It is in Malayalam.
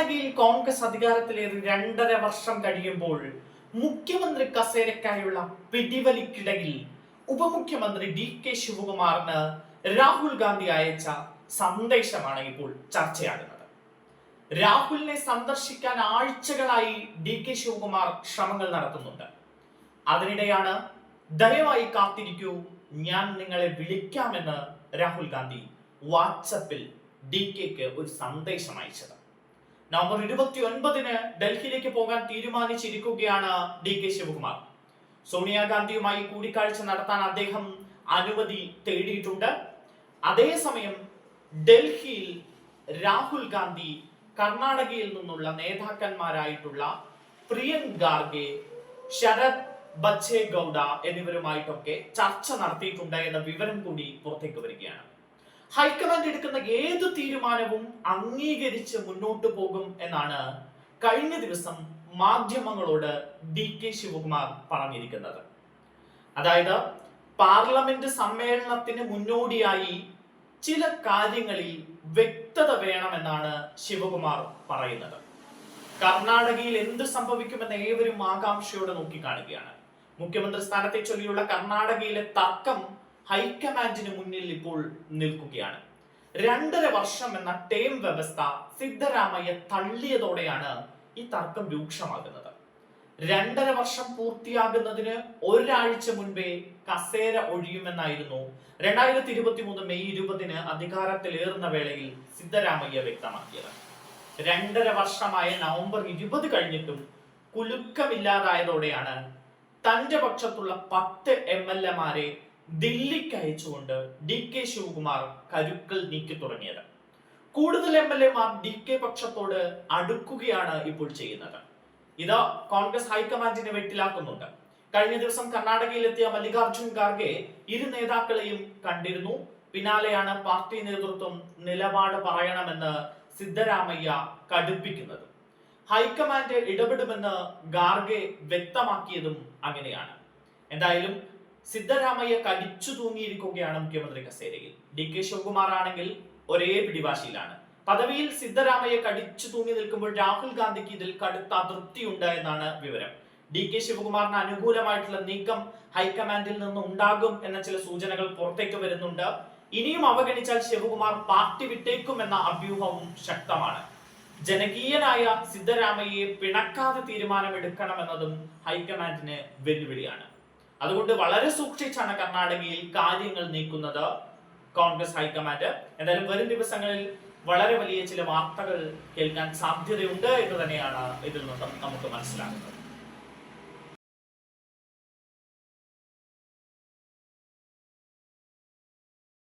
കർണാടകയിൽ കോൺഗ്രസ് അധികാരത്തിലേറി രണ്ടര വർഷം കഴിയുമ്പോൾ മുഖ്യമന്ത്രി കസേരക്കായുള്ള പിടിവലിക്കിടയിൽ ഉപമുഖ്യമന്ത്രി ഡി കെ ശിവകുമാറിന് രാഹുൽ ഗാന്ധി അയച്ച സന്ദേശമാണ് ഇപ്പോൾ ചർച്ചയാകുന്നത്. രാഹുലിനെ സന്ദർശിക്കാൻ ആഴ്ചകളായി ഡി കെ ശിവകുമാർ ശ്രമങ്ങൾ നടത്തുന്നുണ്ട്. അതിനിടെയാണ് ദയവായി കാത്തിരിക്കൂ ഞാൻ നിങ്ങളെ വിളിക്കാമെന്ന് രാഹുൽ ഗാന്ധി വാട്സപ്പിൽ ഡി കെക്ക് ഒരു സന്ദേശം അയച്ചത്. നവംബർ ഇരുപത്തി ഒൻപതിന് ഡൽഹിയിലേക്ക് പോകാൻ തീരുമാനിച്ചിരിക്കുകയാണ് ഡി കെ ശിവകുമാർ. സോണിയാഗാന്ധിയുമായി കൂടിക്കാഴ്ച നടത്താൻ അദ്ദേഹം അനുമതി തേടിയിട്ടുണ്ട്. അതേസമയം ഡൽഹിയിൽ രാഹുൽ ഗാന്ധി കർണാടകയിൽ നിന്നുള്ള നേതാക്കന്മാരായിട്ടുള്ള പ്രിയങ്ക് ഗാർഗെ ശരത് ബച്ചേ ഗൗഡ എന്നിവരുമായിട്ടൊക്കെ ചർച്ച നടത്തിയിട്ടുണ്ട് എന്ന വിവരം കൂടി പുറത്തേക്ക് വരികയാണ്. ഹൈക്കമാൻഡ് എടുക്കുന്ന ഏത് തീരുമാനവും അംഗീകരിച്ച് മുന്നോട്ട് പോകും എന്നാണ് കഴിഞ്ഞ ദിവസം മാധ്യമങ്ങളോട് ഡി കെ ശിവകുമാർ പറഞ്ഞിരിക്കുന്നത്. അതായത് പാർലമെന്റ് സമ്മേളനത്തിന് മുന്നോടിയായി ചില കാര്യങ്ങളിൽ വ്യക്തത വേണമെന്നാണ് ശിവകുമാർ പറയുന്നത്. കർണാടകയിൽ എന്ത് സംഭവിക്കുമെന്ന് ഏവരും ആകാംക്ഷയോടെ നോക്കിക്കാണുകയാണ്. മുഖ്യമന്ത്രി സ്ഥാനത്തെ ചൊല്ലിയുള്ള കർണാടകയിലെ തർക്കം ഹൈക്കമാൻഡിന് മുന്നിൽ ഇപ്പോൾ നിൽക്കുകയാണ്. രണ്ടര വർഷം എന്ന ടേം വ്യവസ്ഥ സിദ്ധരാമയ്യ തള്ളിയതോടെയാണ് ഈ തർക്കം രൂക്ഷമാകുന്നത്. രണ്ടര വർഷം പൂർത്തിയാകുന്നതിന് ഒരാഴ്ച മുൻപേ കസേര ഒഴിയുമെന്നായിരുന്നു രണ്ടായിരത്തി ഇരുപത്തി മൂന്ന് മെയ് ഇരുപതിന് അധികാരത്തിലേറുന്ന വേളയിൽ സിദ്ധരാമയ്യ വ്യക്തമാക്കിയത്. രണ്ടര വർഷമായ നവംബർ ഇരുപത് കഴിഞ്ഞിട്ടും കുലുക്കമില്ലാതായതോടെയാണ് തന്റെ പക്ഷത്തുള്ള പത്ത് എം എൽ എമാരെ ദില്ലിക്ക് അയച്ചുകൊണ്ട് ഡി കെ ശിവകുമാർ കരുക്കൾ നീക്കി തുടങ്ങിയത്. കൂടുതൽ എം എൽ എമാർ ഡി കെ പക്ഷത്തോട് അടുക്കുകയാണ് ഇപ്പോൾ ചെയ്യുന്നത്. ഇത് കോൺഗ്രസ് ഹൈക്കമാൻഡിനെ വെട്ടിലാക്കുന്നുണ്ട്. കഴിഞ്ഞ ദിവസം കർണാടകയിലെത്തിയ മല്ലികാർജുൻ ഖാർഗെ ഇരു നേതാക്കളെയും കണ്ടിരുന്നു. പിന്നാലെയാണ് പാർട്ടി നേതൃത്വം നിലപാട് പറയണമെന്ന് സിദ്ധരാമയ്യ കടുപ്പിക്കുന്നത്. ഹൈക്കമാൻഡ് ഇടപെടുമെന്ന് ഖാർഗെ വ്യക്തമാക്കിയതും അങ്ങനെയാണ്. എന്തായാലും സിദ്ധരാമയ്യ കടിച്ചു തൂങ്ങിയിരിക്കുകയാണ് മുഖ്യമന്ത്രി കസേരയിൽ. ഡി കെ ശിവകുമാർ ആണെങ്കിൽ ഒരേ പിടിവാശിയിലാണ്. പദവിയിൽ സിദ്ധരാമയ്യ കടിച്ചു തൂങ്ങി നിൽക്കുമ്പോൾ രാഹുൽ ഗാന്ധിക്ക് ഇതിൽ കടുത്ത അതൃപ്തിയുണ്ട് എന്നാണ് വിവരം. ഡി കെ ശിവകുമാറിന് അനുകൂലമായിട്ടുള്ള നീക്കം ഹൈക്കമാൻഡിൽ നിന്ന് ഉണ്ടാകും എന്ന ചില സൂചനകൾ പുറത്തേക്ക് വരുന്നുണ്ട്. ഇനിയും അവഗണിച്ചാൽ ശിവകുമാർ പാർട്ടി വിട്ടേക്കും എന്ന അഭ്യൂഹവും ശക്തമാണ്. ജനകീയനായ സിദ്ധരാമയ്യയെ പിണക്കാതെ തീരുമാനമെടുക്കണമെന്നതും ഹൈക്കമാൻഡിന് വെല്ലുവിളിയാണ്. അതുകൊണ്ട് വളരെ സൂക്ഷിച്ചാണ് കർണാടകയിൽ കാര്യങ്ങൾ നീക്കുന്നത് കോൺഗ്രസ് ഹൈക്കമാൻഡ്. എന്തായാലും വരും ദിവസങ്ങളിൽ വളരെ വലിയ ചില വാർത്തകൾ കേൾക്കാൻ സാധ്യതയുണ്ട് എന്ന് തന്നെയാണ് ഇതിൽ നിന്നും നമുക്ക് മനസ്സിലാകുന്നത്.